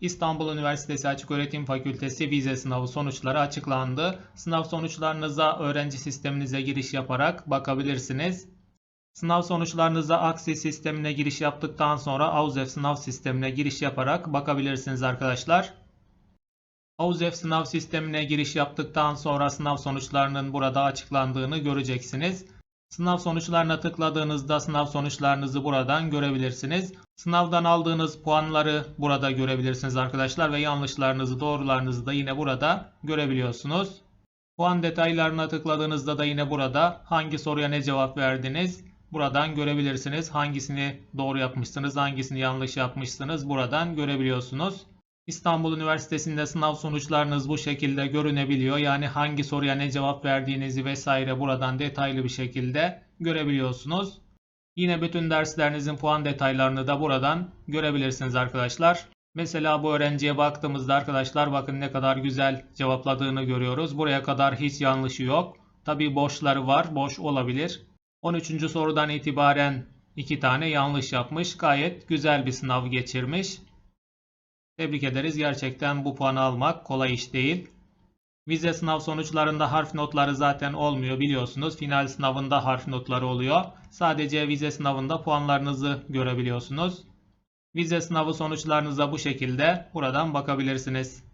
İstanbul Üniversitesi Açıköğretim Fakültesi vize sınavı sonuçları açıklandı. Sınav sonuçlarınıza öğrenci sisteminize giriş yaparak bakabilirsiniz. Sınav sonuçlarınıza Aksi sistemine giriş yaptıktan sonra AUZEF sınav sistemine giriş yaparak bakabilirsiniz arkadaşlar. AUZEF sınav sistemine giriş yaptıktan sonra sınav sonuçlarının burada açıklandığını göreceksiniz. Sınav sonuçlarına tıkladığınızda sınav sonuçlarınızı buradan görebilirsiniz. Sınavdan aldığınız puanları burada görebilirsiniz arkadaşlar ve yanlışlarınızı, doğrularınızı da yine burada görebiliyorsunuz. Puan detaylarına tıkladığınızda da yine burada hangi soruya ne cevap verdiniz buradan görebilirsiniz. Hangisini doğru yapmışsınız, hangisini yanlış yapmışsınız buradan görebiliyorsunuz. İstanbul Üniversitesi'nde sınav sonuçlarınız bu şekilde görünebiliyor. Yani hangi soruya ne cevap verdiğinizi vesaire buradan detaylı bir şekilde görebiliyorsunuz. Yine bütün derslerinizin puan detaylarını da buradan görebilirsiniz arkadaşlar. Mesela bu öğrenciye baktığımızda arkadaşlar bakın ne kadar güzel cevapladığını görüyoruz. Buraya kadar hiç yanlışı yok. Tabi boşları var, boş olabilir. 13. sorudan itibaren 2 tane yanlış yapmış. Gayet güzel bir sınav geçirmiş. Tebrik ederiz. Gerçekten bu puanı almak kolay iş değil. Vize sınav sonuçlarında harf notları zaten olmuyor biliyorsunuz. Final sınavında harf notları oluyor. Sadece vize sınavında puanlarınızı görebiliyorsunuz. Vize sınavı sonuçlarınıza bu şekilde buradan bakabilirsiniz.